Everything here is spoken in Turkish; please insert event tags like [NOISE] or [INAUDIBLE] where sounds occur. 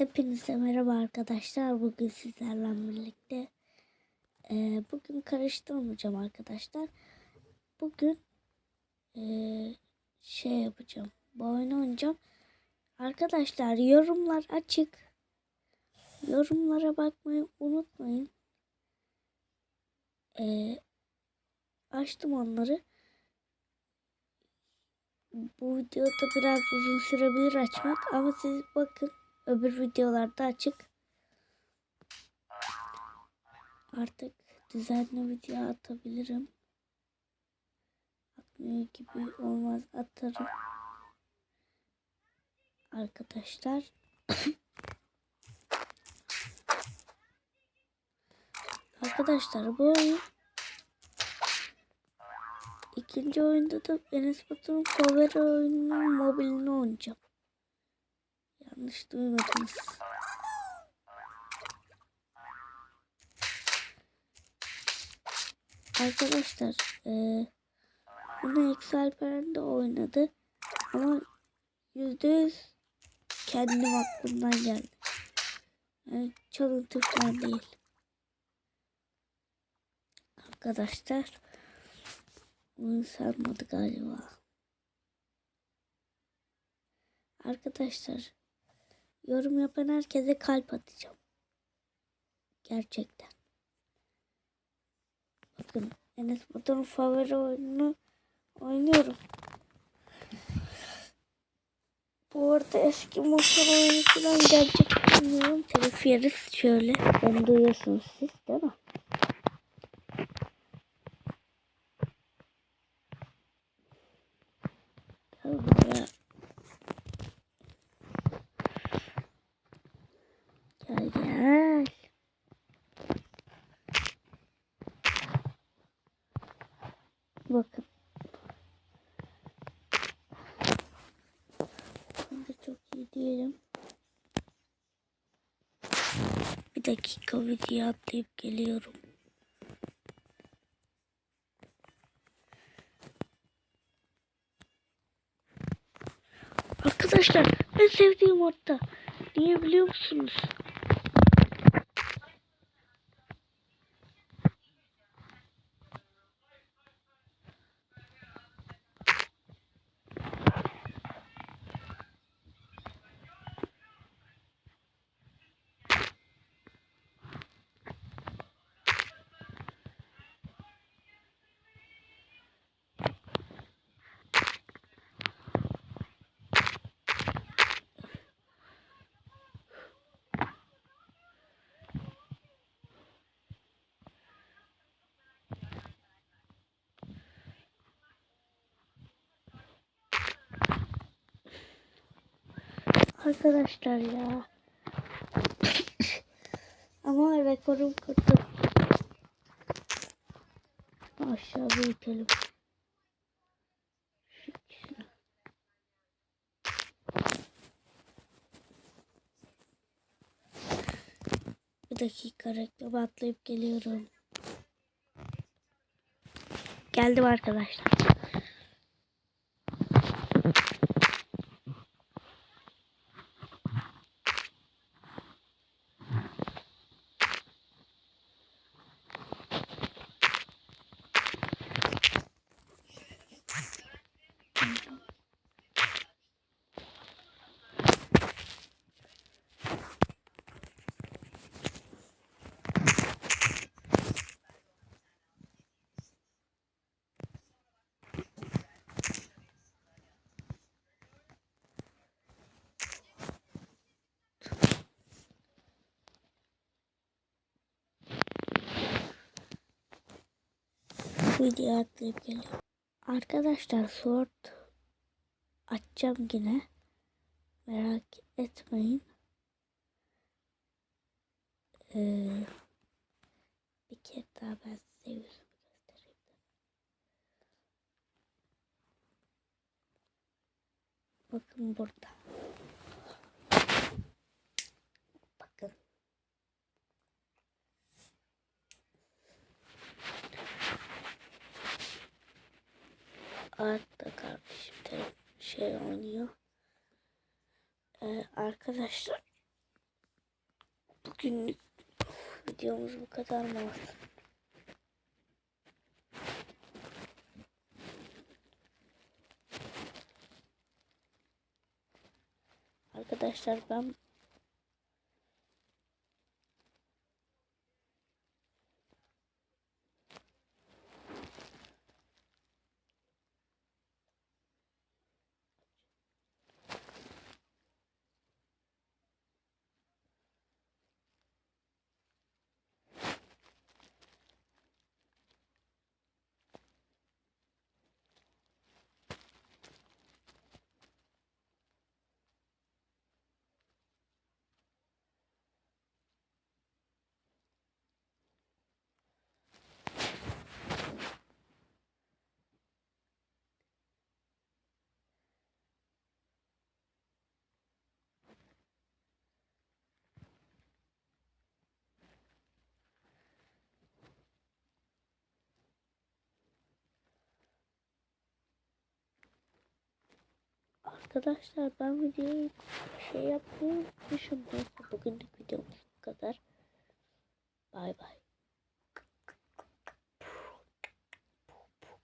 Hepinize merhaba arkadaşlar. Bugün sizlerle birlikte e, bugün karıştırmayacağım arkadaşlar. Bugün e, şey yapacağım. Bu oyunu oynayacağım. Arkadaşlar yorumlar açık. Yorumlara bakmayı unutmayın. E, açtım onları. Bu videoda biraz uzun sürebilir açmak ama siz bakın öbür videolarda açık. Artık düzenli video atabilirim. Atmıyor gibi olmaz atarım. Arkadaşlar. [COUGHS] Arkadaşlar bu oyun İkinci oyunda da Enes Batur'un favori oyununun mobilini oynayacağım. Yanlış duymadınız. Arkadaşlar e, bunu Exalperen de oynadı ama yüzde yüz kendim aklımdan geldi. Yani çalıntı falan değil. Arkadaşlar oyun sarmadı galiba. Arkadaşlar yorum yapan herkese kalp atacağım. Gerçekten. Bakın Enes Batur'un favori oyununu oynuyorum. Bu arada eski motor oyunu falan gelecek bilmiyorum. Telif yeriz şöyle. Beni duyuyorsunuz siz değil mi? Gel. Gel. Bakın. De çok iyi değilim. Bir dakika video atlayıp geliyorum. Arkadaşlar en sevdiğim modda. Niye biliyor musunuz? Arkadaşlar ya. [LAUGHS] Ama rekorum kırdım. Aşağı büyütelim. Şu ikisini. Bir dakika reklam atlayıp geliyorum. Geldim arkadaşlar. Video atlayıp geliyorum. Arkadaşlar sword açacağım yine. Merak etmeyin. Ee, bir kere daha ben size yüzümü göstereyim. Bakın burada. Arda kardeşim şey oynuyor. Ee, arkadaşlar Bugünlük videomuz bu kadar mı olsun? Arkadaşlar ben Arkadaşlar ben videoyu şey unutmuşum. Neyse bugünlük videomuz bu kadar. Bay bay.